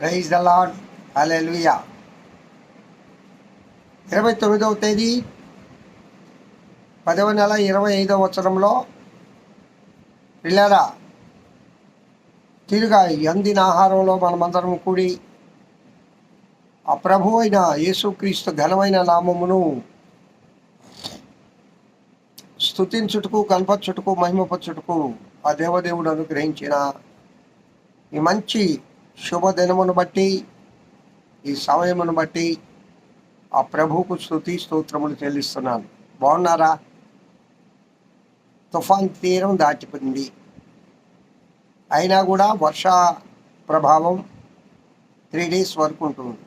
Praise the lord hallelujah ఇరవై తొమ్మిదవ తేదీ పదవ నెల ఇరవై ఐదవ సంవత్సరంలో పిల్లరా తిరుగా అందిన ఆహారంలో మనమందరం కూడి ఆ ప్రభు అయిన యేసుక్రీస్తు ఘనమైన నామమును స్థుతించుటకు కనపరచుటకు మహిమపరచుటకు ఆ దేవదేవుడు అనుగ్రహించిన ఈ మంచి శుభదినమును బట్టి ఈ సమయమును బట్టి ఆ ప్రభువుకు స్థుతి స్తోత్రములు చెల్లిస్తున్నాను. బాగున్నారా? తుఫాన్ తీరం దాటిపోయింది. అయినా కూడా వర్ష ప్రభావం త్రీ డేస్ వరకు ఉంటుంది.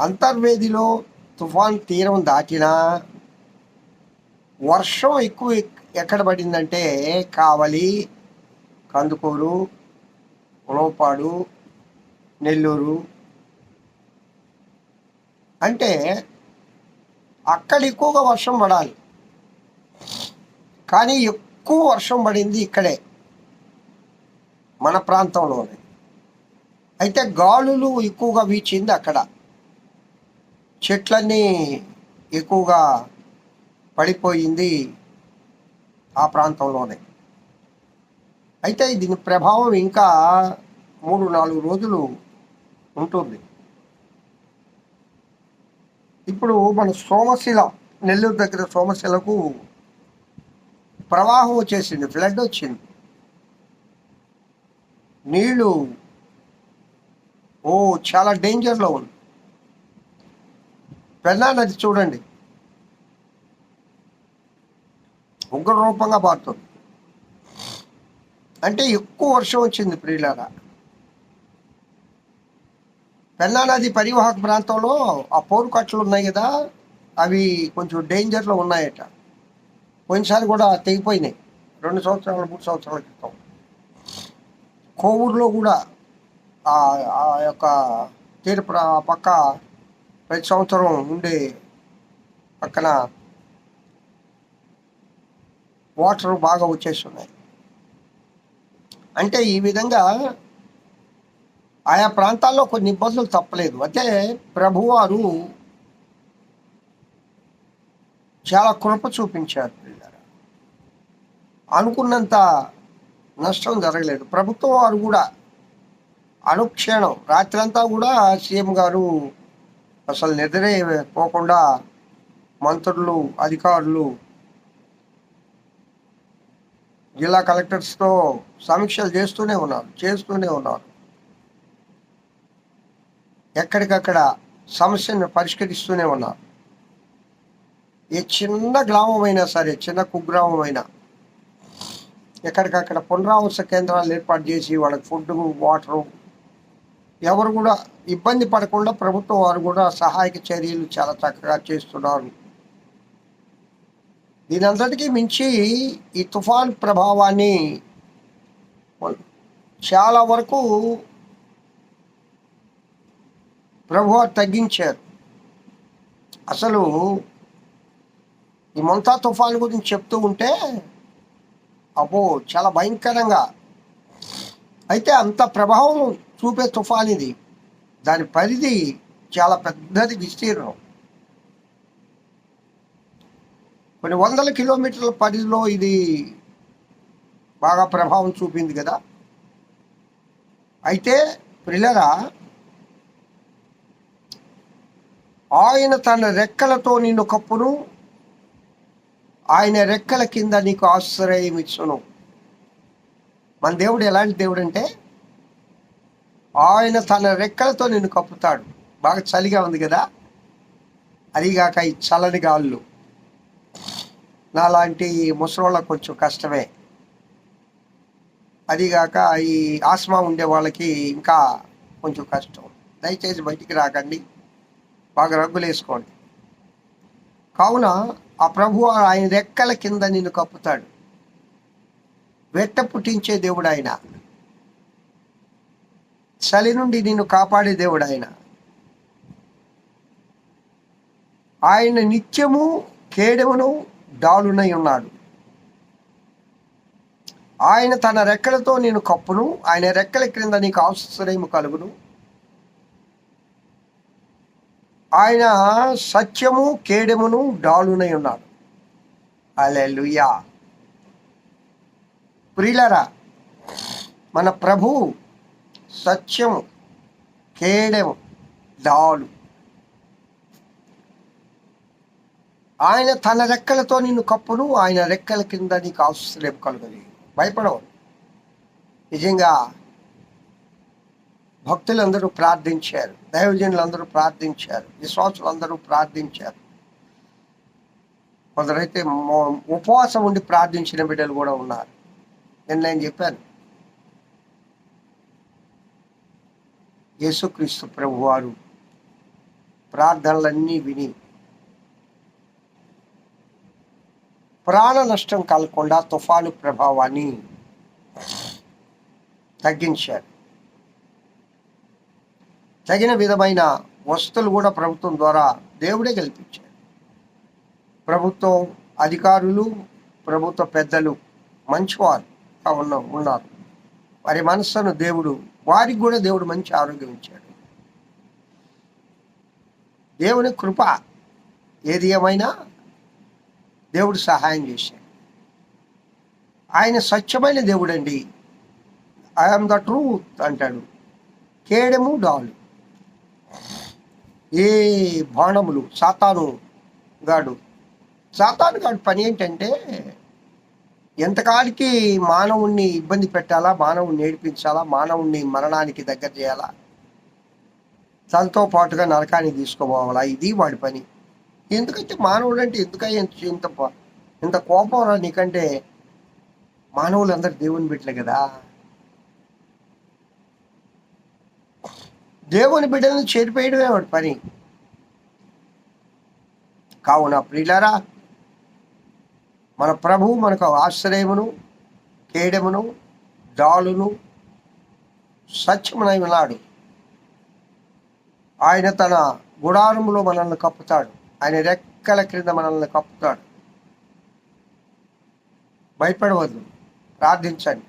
అంతర్వేదిలో తుఫాన్ తీరం దాటినా వర్షం ఎక్కువ ఎక్- ఎక్కడ పడిందంటే కావలి కందుకూరు ఉలవపాడు నెల్లూరు. అంటే అక్కడ ఎక్కువగా వర్షం పడాలి. కానీ ఎక్కువ వర్షం పడింది ఇక్కడే మన ప్రాంతంలోనే. అయితే గాలులు ఎక్కువగా వీచింది అక్కడ. చెట్లన్నీ ఎక్కువగా పడిపోయింది ఆ ప్రాంతంలోనే. అయితే దీని ప్రభావం ఇంకా మూడు నాలుగు రోజులు ఉంటుంది. ఇప్పుడు మన సోమశిల నెల్లూరు దగ్గర సోమశిలకు ప్రవాహం వచ్చేసింది ఫ్లడ్ వచ్చింది. నీళ్ళు ఓ చాలా డేంజర్లో ఉంది. పెన్నా నది చూడండి. ఉగ్ర రూపంగా పారుతుంది అంటే ఎక్కువ వర్షం వచ్చింది ప్రియులారా. పెన్నా నది పరివాహక ప్రాంతంలో ఆ పోరు కట్టలు ఉన్నాయి కదా అవి కొంచెం డేంజర్లో ఉన్నాయట. పోయినసారి కూడా తెగిపోయినాయి. రెండు సంవత్సరాలు మూడు సంవత్సరాల క్రితం. కోవూరులో కూడా ఆ ఆ యొక్క తీర ప్ర- పక్క ప్రతి సంవత్సరం ఉండే పక్కన వాటర్ బాగా వచ్చేస్తున్నాయి. అంటే ఈ విధంగా ఆయా ప్రాంతాల్లో కొన్ని ఇబ్బందులు తప్పలేదు. అయితే ప్రభువారు చాలా కృప చూపించారు అనుకున్నంత నష్టం జరగలేదు. ప్రభుత్వం వారు కూడా అనుక్షణం రాత్రంతా కూడా సీఎం గారు అసలు నిద్రే పోకుండా మంత్రులు అధికారులు జిల్లా కలెక్టర్స్తో సమీక్షలు చేస్తూనే ఉన్నారు చేస్తూనే ఉన్నారు ఎక్కడికక్కడ సమస్యను పరిష్కరిస్తూనే ఉన్నారు ఏ చిన్న గ్రామమైనా సరే చిన్న కుగ్రామమైనా ఎక్కడికక్కడ పునరావాస కేంద్రాలు ఏర్పాటు చేసి వాళ్ళకి ఫుడ్ వాటరు ఎవరు కూడా ఇబ్బంది పడకుండా ప్రభుత్వం వారు కూడా సహాయక చర్యలు చాలా చక్కగా చేస్తున్నారు. దీనంతటికీ మించి ఈ తుఫాన్ ప్రభావాన్ని చాలా వరకు ప్రభు తగ్గించారు. అసలు ఈ మొంతా తుఫాన్ గురించి చెప్తూ ఉంటే అబ్బో చాలా భయంకరంగా. అయితే అంత ప్రభావం చూపే తుఫాన్ ఇది. దాని పరిధి చాలా పెద్దది విస్తీర్ణం. కొన్ని వందల కిలోమీటర్ల పరిధిలో ఇది బాగా ప్రభావం చూపింది కదా. అయితే ప్రిలరా ఆయన తన రెక్కలతో నిన్ను కప్పును ఆయన రెక్కల కింద నీకు ఆశ్రయం ఇచ్చును. మన దేవుడు ఎలాంటి దేవుడు అంటే ఆయన తన రెక్కలతో నిన్ను కప్పుతాడు. బాగా చలిగా ఉంది కదా. అదిగాక ఈ చల్లని గాళ్ళు నాలాంటి ముసలోళ్ళకు కొంచెం కష్టమే. అదిగాక ఈ ఆస్మా ఉండే వాళ్ళకి ఇంకా కొంచెం కష్టం. దయచేసి బయటికి రాకండి. బాగా రగ్గులు వేసుకోండి. కావున ఆ ప్రభు ఆయన రెక్కల కింద నిన్ను కప్పుతాడు. వెట్ట పుట్టించే దేవుడు ఆయన చలి నుండి నిన్ను కాపాడే దేవుడు ఆయన ఆయన నిత్యము కేడమును డాలునై ఉన్నాడు. ఆయన తన రెక్కలతో నేను కప్పును ఆయన రెక్కల క్రింద నీకు ఆశ్రయము కలుగును. ఆయన సత్యము కేడెమును డాలునై ఉన్నాడు. అలెలుయా ప్రియులరా మన ప్రభు సత్యము కేడెము డాలు. ఆయన తన రెక్కలతో నిన్ను కప్పును ఆయన రెక్కల కింద నీకు ఆశ్రయం కలుగుది భయపడవు నిజంగా భక్తులందరూ ప్రార్థించారు. దైవజనులందరూ ప్రార్థించారు. విశ్వాసులందరూ ప్రార్థించారు. కొందరైతే ఉపవాసం ఉండి ప్రార్థించిన బిడ్డలు కూడా ఉన్నారు. నేను నేను చెప్పాను. యేసుక్రీస్తు ప్రభువారు ప్రార్థనలన్నీ విని ప్రాణ నష్టం కలగకుండా తుఫాను ప్రభావాన్ని తగ్గించారు. తగిన విధమైన వస్తువులు కూడా ప్రభుత్వం ద్వారా దేవుడే కల్పించారు. ప్రభుత్వం అధికారులు ప్రభుత్వ పెద్దలు మంచివారు ఉన్న ఉన్నారు. వారి మనస్సును దేవుడు వారికి కూడా దేవుడు మంచి ఆరోగ్యం ఇచ్చాడు. దేవుని కృప ఏది ఏమైనా దేవుడు సహాయం చేశాడు. ఆయన స్వచ్ఛమైన దేవుడండి. ఐఎమ్ ద ట్రూత్ అంటాడు. కేడెము డాలు. ఏ బాణములు? సాతాను గాడు. సాతాను గాడు పని ఏంటంటే ఎంతకాలికి మానవుణ్ణి ఇబ్బంది పెట్టాలా మానవుణ్ణి నేర్పించాలా మానవుణ్ణి మరణానికి దగ్గర చేయాలా? తనతో పాటుగా నరకానికి తీసుకోపోవాలా? ఇది వాడి పని. ఎందుకంటే మానవుడు అంటే ఎందుకయ్యా ఇంత ఇంత ఇంత కోపం రా నీకంటే? మానవులందరూ దేవుని బిడ్డలే కదా. దేవుని బిడ్డలను చేరిపోయడమే వాడి పని. కావున ప్రియులారా మన ప్రభు మనకు ఆశ్రయమును కేడమును డాలును సత్యమునై ఉన్నాడు. ఆయన తన గుడారములో మనల్ని కప్పుతాడు. ఆయన రెక్కల క్రింద మనల్ని కప్పుతాడు. భయపడవద్దు. ప్రార్థించండి.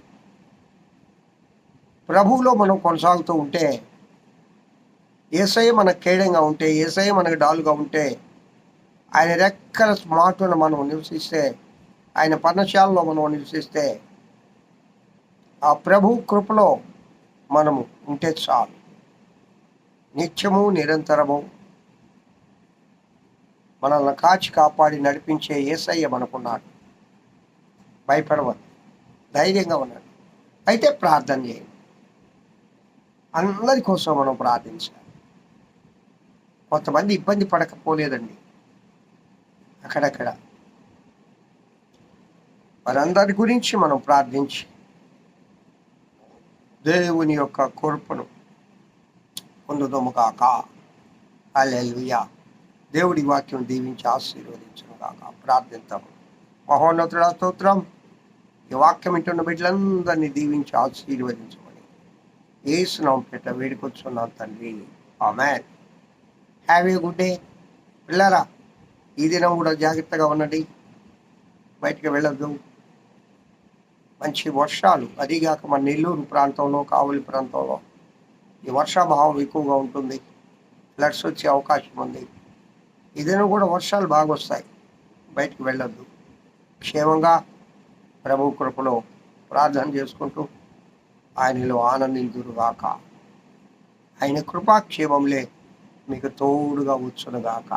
ప్రభువులో మనం కొనసాగుతూ ఉంటే ఏసఐ మనకు కేడంగా ఉంటే ఏసఐ మనకు డాలుగా ఉంటే ఆయన రెక్కల మాటను మనం నివసిస్తే ఆయన పర్ణశాలలో మనం నివసిస్తే ఆ ప్రభు కృపలో మనము ఉంటే చాలు. నిత్యము నిరంతరము మనల్ని కాచి కాపాడి నడిపించే ఏసయ్య మనకున్నాడు. భయపడవద్దు. ధైర్యంగా ఉన్నాడు అయితే ప్రార్థన చేయండి. అందరి కోసం మనం ప్రార్థించాలి. కొంతమంది ఇబ్బంది పడకపోలేదండి. అక్కడక్కడ. వారందరి గురించి మనం ప్రార్థించి దేవుని యొక్క కృపను పొందుదము కాక అల్లెలుయా దేవుడి వాక్యం దీవించి ఆశీర్వదించను కాక ప్రార్థిద్దాము మహోన్నతుడ స్తోత్రం. ఈ వాక్యం ఇంటున్న బిడ్డలందరినీ దీవించి ఆశీర్వదించమని ఏసునాం పెట్ట వేడుకొచ్చున్నాం తండ్రి. Amen. Have a good day వెళ్ళారా ఈ దినం కూడా జాగ్రత్తగా ఉండండి. బయటకు వెళ్ళద్దు. మంచి వర్షాలు అదిగాక మన నెల్లూరు ప్రాంతంలో కావలి ప్రాంతంలో ఈ వర్షాభావం ఎక్కువగా ఉంటుంది. ఫ్లడ్స్ వచ్చే అవకాశం ఉంది. ఈ కూడా వర్షాలు బాగా వస్తాయి. బయటకు వెళ్ళొద్దు. క్షేమంగా ప్రభు కృపలో ప్రార్థన చేసుకుంటూ ఆయనలో ఆనందించురుగాక ఆయన కృపాక్షేమంలే మీకు తోడుగా వచ్చునుగాక